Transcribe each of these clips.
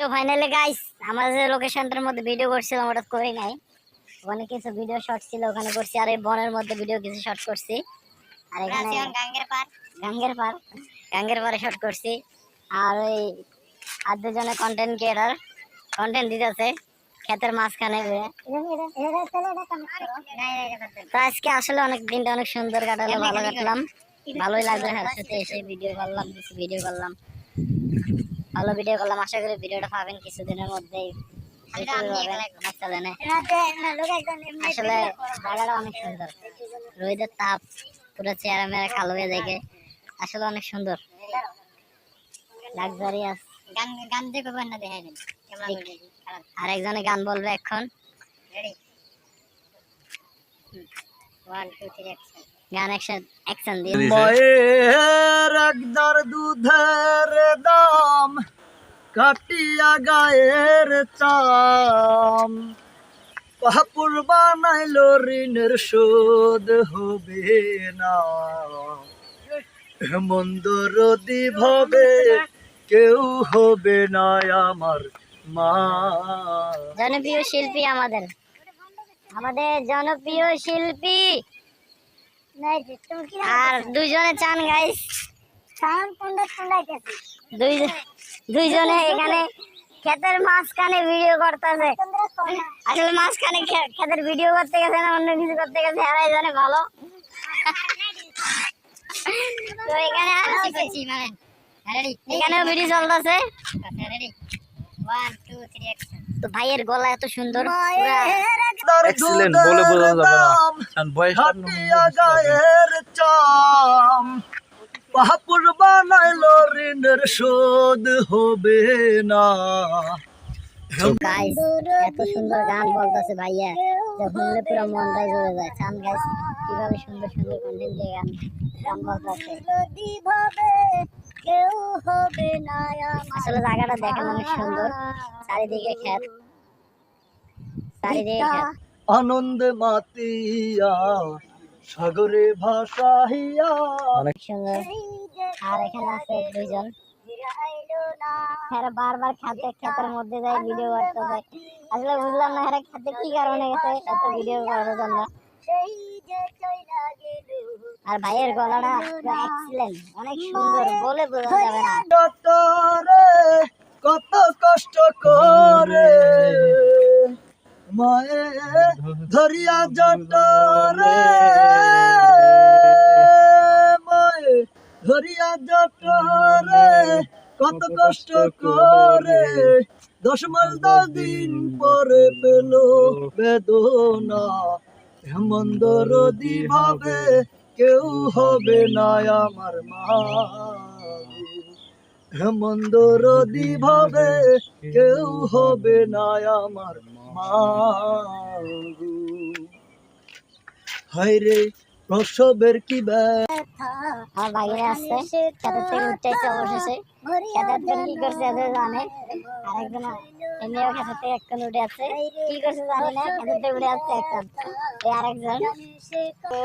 তো finally guys আমরা যে লোকেশনটার মধ্যে ভিডিও করছিলাম ওটা করি নাই। ওখানে কিছু ভিডিও শর্ট ছিল ওখানে করছি। আর এই বনের মধ্যে ভিডিও কিছু শর্ট করছি। আর এখানে গাঙ্গের পার গাঙ্গের পার গাঙ্গের পারে শর্ট করছি। আর ওই আর দুজনে কন্টেন্ট ক্রিয়েটার কন্টেন্ট দিতেছে। ক্ষেতের মাঝখানে। তো আজকে আসলে অনেক দিনটা অনেক সুন্দর কাটালো ভালো কাটলাম। ভালোই লাগল হ্যাঁ সাথে এসে ভিডিও করলাম কিছু ভিডিও করলাম। ভালো ভিডিও করলাম আশা করি ভিডিওটা পাবেন কিছুদিনের মধ্যেই। চ্যানেলে আসলে জায়গাটা অনেক সুন্দর। রোদের তাপ পুরো চেহারা মেরা কালো হয়ে দেখে আসলে অনেক সুন্দর। লাক্সারিয়াস গান গান দিয়ে করবেন না দেখাই দিন? আর একজনে গান বলবে এখন। গান অ্যাকশন অ্যাকশন দিয়ে মায়ের একদার দুধের কাটিয়া গায়ের চাম। পাপুর বানাইল ঋণের শোধ হবে না। মন্দর দিভাবে কেউ হবে না আমার মা। জনপ্রিয় শিল্পী আমাদের। আমাদের জনপ্রিয় শিল্পী। আর দুইজনে চান গাইস। দুই- দুইজনে এখানে ক্ষেতের মাঝখানে ভিডিও করতেছে। আসলে মাঝখানে খে- ক্ষেতের ভিডিও করতে গেছে না অন্য কিছু করতে গেছে এরাই জানে ভালো। তো এখানে এখানেও ভিডিও চলতেছে। তো ভাইয়ের গলা এত সুন্দর। পুরা এক্সিলেন্ট বলে বোঝানো যাবে না। কারণ বয়সটা পাহাপুর বানাইল ঋণের শোধ হবে না। গাইস এত সুন্দর গান বলতেছে ভাইয়া। যে শুনলে পুরো মনটাই জুড়ে যায়। চান গাইস কীভাবে সুন্দর সুন্দর কন্টেন্ট দিয়ে গান গান বলতেছে। আসলে জায়গাটা দেখেন অনেক সুন্দর। চারিদিকে ক্ষেত চারিদিকে আনন্দে মাতিয়া সাগরে ভাসাইয়া অনেক সুন্দর আর এখানে আছে দুইজন। হ্যাঁ বারবার ক্ষেতের মধ্যে যায় ভিডিও করতে যায় আসলে বুঝলাম না হ্যাঁ খাতে কি কারণে গেছে এত ভিডিও করার জন্য। আর ভাইয়ের গলাটা এক্সিলেন্ট অনেক সুন্দর বলে বোঝা যাবে না। কত কষ্ট করে। মায়ে ধরিয়া জটরে মায়ে ধরিয়া জটরে কত কষ্ট করে দশ মাস দশ দিন পরে পেল বেদনা। এমন দরদি ভাবে কেউ হবে না আমার মা। হেমন্ত রদি ভাবে কেউ হবে না আমার মা। হায়রে প্রসবের কি ব্যথা? আমার ভাইয়েরা আসছে খেতের থেকে উঠতেছে অবশেষে। খেতের জন্য কি করছে এদের জানে। আরেকজন এমনিও খেতের থেকে একজন উঠে আছে। কি করছে জানি না খেতের থেকে উঠে আসছে একজন এই আরেকজন।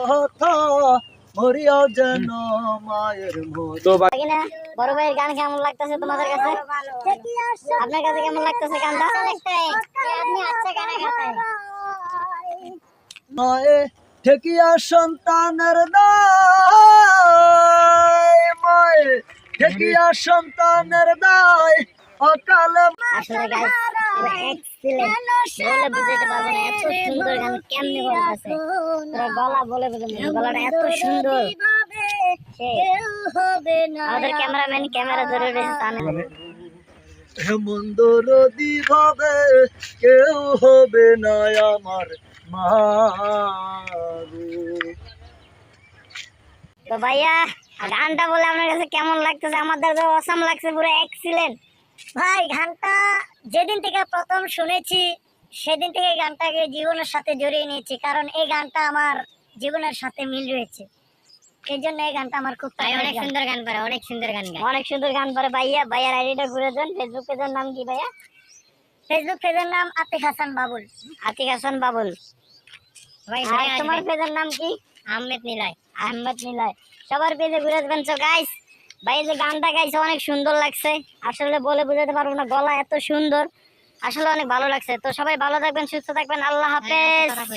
কথা যেন মায়ের মতো। কিনা বড় ভাইয়ের গান কেমন লাগতেছে তোমাদের কাছে? আপনার কাছে কেমন লাগতেছে গানটা? আপনি আচ্ছা গান গাতে ঠেকিয়া সন্তানের দায় মায়ে। ঠেকিয়া সন্তানের দায় অকালে আসলে গাইস এক্সিলেন্ট বলে এত সুন্দর গান কেমনে বলতেছে। পুরো গলা বলে বুঝাতে পারব না, গলাটা এত সুন্দর। আমাদের ক্যামেরাম্যান ক্যামেরা ধরে রয়েছে হেমন্ত রদি ভাবে কেউ হবে না আমার মা তো ভাইয়া, গানটা বলে আপনার কাছে কেমন লাগতেছে? আমাদের তো অসাম লাগছে, পুরো এক্সিলেন্ট ভাই, গানটা যেদিন থেকে প্রথম শুনেছি, সেদিন থেকে গানটাকে জীবনের সাথে জড়িয়ে নিয়েছি, কারণ এই গানটা আমার জীবনের সাথে মিল রয়েছে। জন্য এই গানটা আমার খুব অনেক সুন্দর গান পারে অনেক সুন্দর গান গায়। অনেক সুন্দর গান পারে ভাইয়া। ভাইয়ার আইডিটা ঘুরে ফেসবুক পেজের নাম কি ভাইয়া? ফেসবুক পেজের নাম আতিক হাসান বাবুল। আতিক হাসান বাবুল। আর তোমার পেজের নাম কি? আহমেদ নিলয়। আহমেদ নিলয়। সবার পেজে ঘুরে আসবেন সো গাইস ভাই যে গানটা গাইছে অনেক সুন্দর লাগছে। আসলে বলে বোঝাতে পারব না গলা এত সুন্দর। আসলে অনেক ভালো লাগছে। তো সবাই ভালো থাকবেন সুস্থ থাকবেন। আল্লাহ হাফেজ।